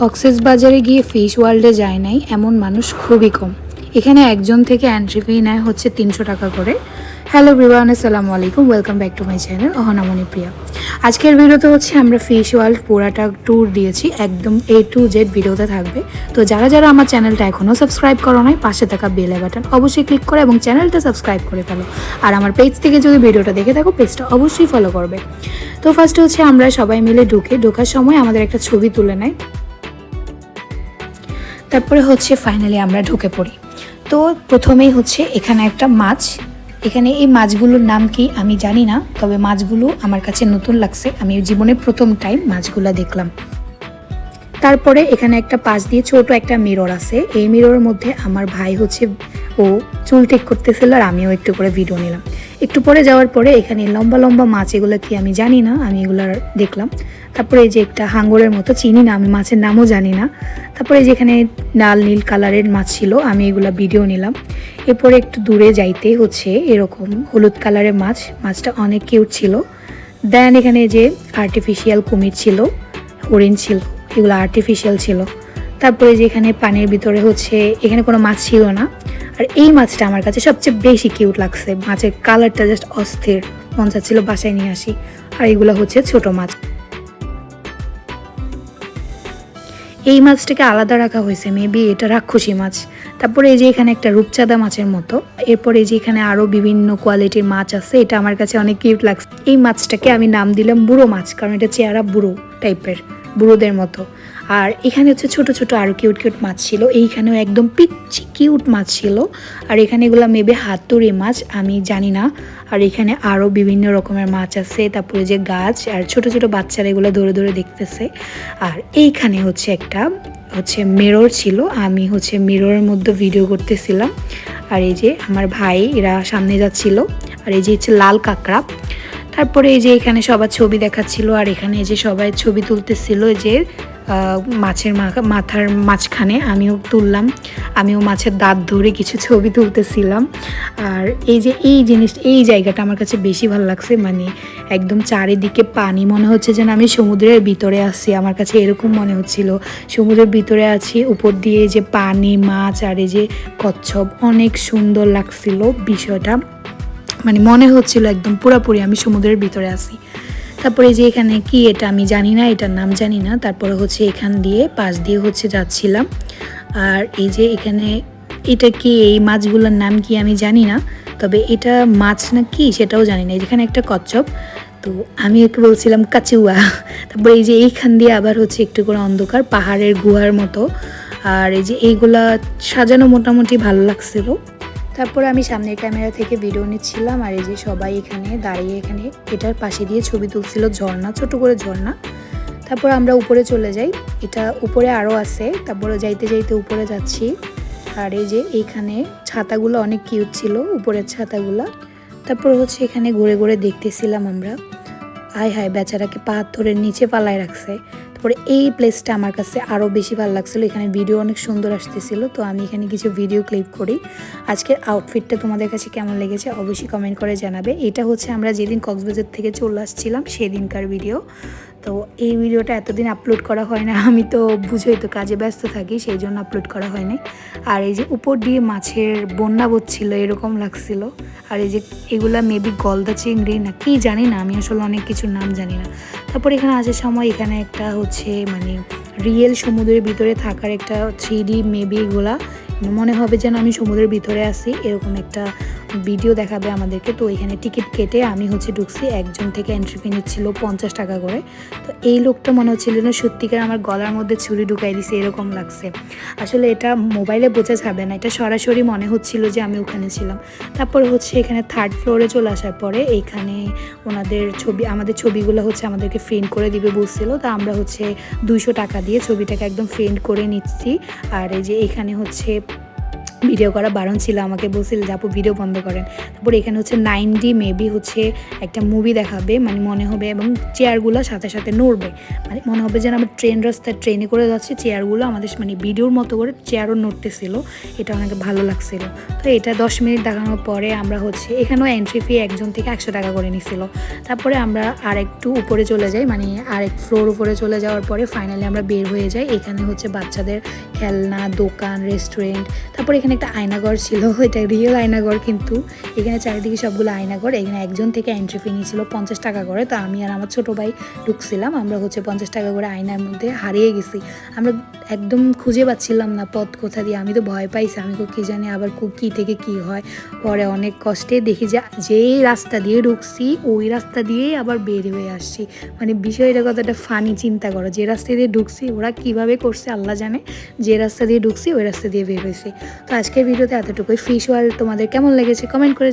কক্সেস বাজারে গিয়ে ফিশ ওয়ার্ল্ডে যায় নাই, এমন মানুষ খুবই কম। এখানে একজন থেকে এন্ট্রি ফি নেয় হচ্ছে তিনশো টাকা করে। হ্যালো বিবান আসসালামু আলাইকুম welcome back to my channel Ahonamoni Priya. আজকের ভিডিওতে হচ্ছে আমরা ফিশ ওয়ার্ল্ড পুরাটা ট্যুর দিয়েছি, একদম এ টু জেড ভিডিওতে থাকবে। তো যারা যারা আমার চ্যানেলটা এখনও সাবস্ক্রাইব করো নাই, পাশে থাকা বেল বাটন অবশ্যই ক্লিক করে এবং চ্যানেলটা সাবস্ক্রাইব করে ফেলো। আর আমার পেজ থেকে যদি ভিডিওটা দেখে থাকো পেজটা অবশ্যই ফলো করবে। তো ফার্স্ট হচ্ছে আমরা সবাই মিলে ঢুকে, ঢোকার সময় আমাদের একটা ছবি তুলে নেয়। তারপরে হচ্ছে ফাইনালি আমরা ঢুকে পড়ি। তো প্রথমেই হচ্ছে এখানে একটা মাছ। এখানে এই মাছগুলোর নাম কি আমি জানি না, তবে মাছগুলো আমার কাছে নতুন লাগছে। আমি জীবনে প্রথম টাইম মাছগুলো দেখলাম। তারপরে এখানে একটা পাশ দিয়ে ছোট একটা মিরর আছে। এই মিররের মধ্যে আমার ভাই হচ্ছে ও চুল ঠিক করতেছিল আর আমিও একটু করে ভিডিও নিলাম। একটু পরে যাওয়ার পরে এখানে লম্বা লম্বা মাছ, এগুলো কি আমি জানি না, আমি এগুলো দেখলাম। তারপরে এই যে একটা হাঙ্গরের মতো চিনি না, আমি মাছের নামও জানি না। তারপরে যেখানে লাল, নীল কালারের মাছ ছিল, আমি এগুলো ভিডিও নিলাম। এরপরে একটু দূরে যাইতে হচ্ছে, এরকম হলুদ কালারের মাছ, মাছটা অনেক কিউট ছিল। দেন এখানে যে আর্টিফিশিয়াল কুমির ছিল হরিণ ছিল, এগুলো আর্টিফিশিয়াল ছিল। তারপরে যে এখানে পানির ভিতরে হচ্ছে, এখানে কোনো মাছ ছিল না। আর এই মাছটা আমার কাছে সবচেয়ে বেশি কিউট লাগছে, মাছের কালারটা জাস্ট অস্থির। মন চাচ্ছিল বাসায় নিয়ে আসি। আর এগুলো হচ্ছে ছোট মাছ। এই মাছটাকে আলাদা রাখা হয়েছে মেবি এটা রাক্ষসী মাছ। তারপরে এই যে এখানে একটা রূপচাঁদা মাছের মতো। এরপরে এই যে এখানে আরও বিভিন্ন কোয়ালিটির মাছ আছে, এটা আমার কাছে অনেক কিউট লাগছে। এই মাছটাকে আমি নাম দিলাম বুড়ো মাছ, কারণ এটা চেহারা বুড়ো টাইপের বুড়োদের মতো। আর এখানে হচ্ছে ছোট ছোট আরও কিউট কিউট মাছ ছিল। এইখানেও একদম পিচ্ছি কিউট মাছ ছিল। আর এখানে এগুলো মেবে হাতুড়ি মাছ, আমি জানি না। আর এখানে আরও বিভিন্ন রকমের মাছ আছে, তারপরে যে গাছ, আর ছোট ছোট বাচ্চারা এগুলো ধরে ধরে দেখতেছে। আর এইখানে হচ্ছে একটা, হচ্ছে মিরর ছিল। আমি হচ্ছে মিররের মধ্যে ভিডিও করতেছিলাম। আর এই যে আমার ভাই, এরা সামনে যাচ্ছিল। আর এই যে হচ্ছে লাল কাঁকড়া। তারপরে এই যে এখানে সবার ছবি দেখাচ্ছিল, আর এখানে যে সবাই ছবি তুলতেছিল যে মাছের মাথার মাঝখানে আমিও তুললাম, আমিও মাছের দাঁত ধরে কিছু ছবি তুলতেছিলাম। আর এই যে, এই জিনিস, এই জায়গাটা আমার কাছে বেশি ভালো লাগছে মানে একদম চারিদিকে পানি, মনে হচ্ছে যেন আমি সমুদ্রের ভিতরে আছি, আমার কাছে এরকম মনে হচ্ছিল। সমুদ্রের ভিতরে আছি, উপর দিয়ে যে পানি, মাছ, আর এই যে কচ্ছপ, অনেক সুন্দর লাগছিল বিষয়টা। মানে মনে হচ্ছিল একদম পুরোপুরি আমি সমুদ্রের ভিতরে আছি। তারপরে যে এখানে কি এটা আমি জানি না, এটার নাম জানি না। তারপরে হচ্ছে এখান দিয়ে, পাশ দিয়ে হচ্ছে যাচ্ছিলাম। আর এই যে এখানে এটা কি, এই মাছগুলোর নাম কি আমি জানি না। তবে এটা মাছ না কি সেটাও জানি না। যেখানে একটা কচ্ছপ, তো আমি একটু বলছিলাম, কাচুয়া। তারপরে এই যে এইখান দিয়ে আবার হচ্ছে একটু করে অন্ধকার, পাহাড়ের গুহার মতো। আর এই যে এইগুলা সাজানো মোটামুটি ভালো লাগছিল। তারপরে আমি সামনের ক্যামেরা থেকে ভিডিও নিচ্ছিলাম, আর এই যে সবাই এখানে দাঁড়িয়ে এখানে, এটার পাশে দিয়ে ছবি তুলছিল ঝর্ণা, ছোট করে ঝর্ণা। তারপর আমরা উপরে চলে যাই, এটা উপরে আরও আছে, তারপরে যাইতে যাইতে উপরে যাচ্ছি। আর এই যে এইখানে ছাতাগুলো অনেক কিউট ছিল, উপরের ছাতাগুলো। তারপর হচ্ছে এখানে ঘুরে ঘুরে দেখতেছিলাম আমরা। হাই হায়, বেচারাকে পাথরের নিচে পালায় রাখছে। তারপরে এই প্লেসটা আমার কাছে আরও বেশি ভালো লাগছিল। এখানে ভিডিও অনেক সুন্দর আসতেছিল, তো আমি এখানে কিছু ভিডিও ক্লিপ করি। আজকের আউটফিটটা তোমাদের কাছে কেমন লেগেছে অবশ্যই কমেন্ট করে জানাবে। এটা হচ্ছে আমরা যেদিন কক্সবাজার থেকে চলে আসছিলাম, সেদিনকার ভিডিও তো এই ভিডিওটা এতদিন আপলোড করা হয় না, আমি তো বুঝোই তো কাজে ব্যস্ত থাকি, সেই জন্য আপলোড করা হয়নি। আর এই যে উপর দিয়ে মাছের বন্যা বচ্ছিল এরকম লাগছিল। আর এই যে এগুলা মেবি গলদা চিংড়ি না কি জানি না, আমি আসলে অনেক কিছুর নাম জানি না। তারপর এখানে আসার সময়, এখানে একটা হচ্ছে মানে রিয়েল সমুদ্রের ভিতরে থাকার একটা থ্রি ডি মেবি এগুলা। মনে হবে যেন আমি সমুদ্রের ভিতরে আছি, এরকম একটা ভিডিও দেখাবে আমাদেরকে। তো এখানে টিকিট কেটে আমি হচ্ছে ঢুকছি। একজন থেকে এন্ট্রি ফি নিচ্ছিল পঞ্চাশ টাকা করে। তো এই লোকটা মনে হচ্ছিল না সত্যিকার আমার গলার মধ্যে ছুরি ঢুকাই দিছে, এরকম লাগছে। আসলে এটা মোবাইলে বোঝা যাবে না। এটা সরাসরি মনে হচ্ছিল যে আমি ওখানে ছিলাম। তারপরে হচ্ছে এখানে থার্ড ফ্লোরে চলে আসার পরে এইখানে ওনাদের ছবি, আমাদের ছবিগুলো হচ্ছে আমাদেরকে ফ্রেন্ড করে দিবে বলছিল। তা আমরা হচ্ছে দুইশো টাকা দিয়ে ছবিটাকে একদম ফ্রেন্ড করে নিচ্ছি। আর এই যে এখানে হচ্ছে ভিডিও করা বারণ ছিল, আমাকে বলছিল আপু, ভিডিও বন্ধ করেন। তারপর এখানে হচ্ছে নাইন ডি মেবি হচ্ছে একটা মুভি দেখাবে মানে মনে হবে, এবং চেয়ারগুলো সাথে সাথে নড়বে। মানে মনে হবে যেন আমরা ট্রেন রাস্তায় ট্রেনে করে যাচ্ছি, চেয়ারগুলো আমাদের মানে ভিডিওর মতো করে চেয়ারও নড়তেছিল, এটা অনেক ভালো লাগছিল। তো এটা দশ মিনিট দেখানোর পরে আমরা হচ্ছে, এখানেও এন্ট্রি ফি একজন থেকে একশো টাকা করে নিছিল। তারপরে আমরা আর একটু উপরে চলে যাই মানে আরেক ফ্লোর উপরে চলে যাওয়ার পরে ফাইনালি আমরা বের হয়ে যাই, এখানে হচ্ছে বাচ্চাদের খেলনা, দোকান রেস্টুরেন্ট তারপরে এখানে একটা আয়নাঘর ছিল, এটা রিয়েল আয়নাঘর কিন্তু। এখানে চারিদিকে সবগুলো আয়নাঘর এখানে একজন থেকে এন্ট্রি ফি নিয়েছিল পঞ্চাশ টাকা করে। তো আমি আর আমার ছোটো ভাই ঢুকছিলাম, আমরা হচ্ছে পঞ্চাশ টাকা করে আয়নার মধ্যে হারিয়ে গেছি। আমরা একদম খুঁজে পাচ্ছিলাম না পথ কোথা দিয়ে, আমি তো ভয় পাইছি, আমি কী জানি আবার কী থেকে কী হয়। পরে অনেক কষ্টে দেখি যে যেই রাস্তা দিয়ে ঢুকছি, ওই রাস্তা দিয়েই আবার বের হয়ে আসছি। মানে বিষয়টা কতটা ফানি চিন্তা করো। যে রাস্তা দিয়ে ঢুকছি, ওরা কীভাবে করছে আল্লাহ জানে, যে রাস্তা দিয়ে ঢুকছি, ওই রাস্তা দিয়ে বের হয়েছি। তো আজকের ভিডিওতে এতটুকুই। ফিশ ওয়াল তোমাদের কেমন লেগেছে কমেন্ট করে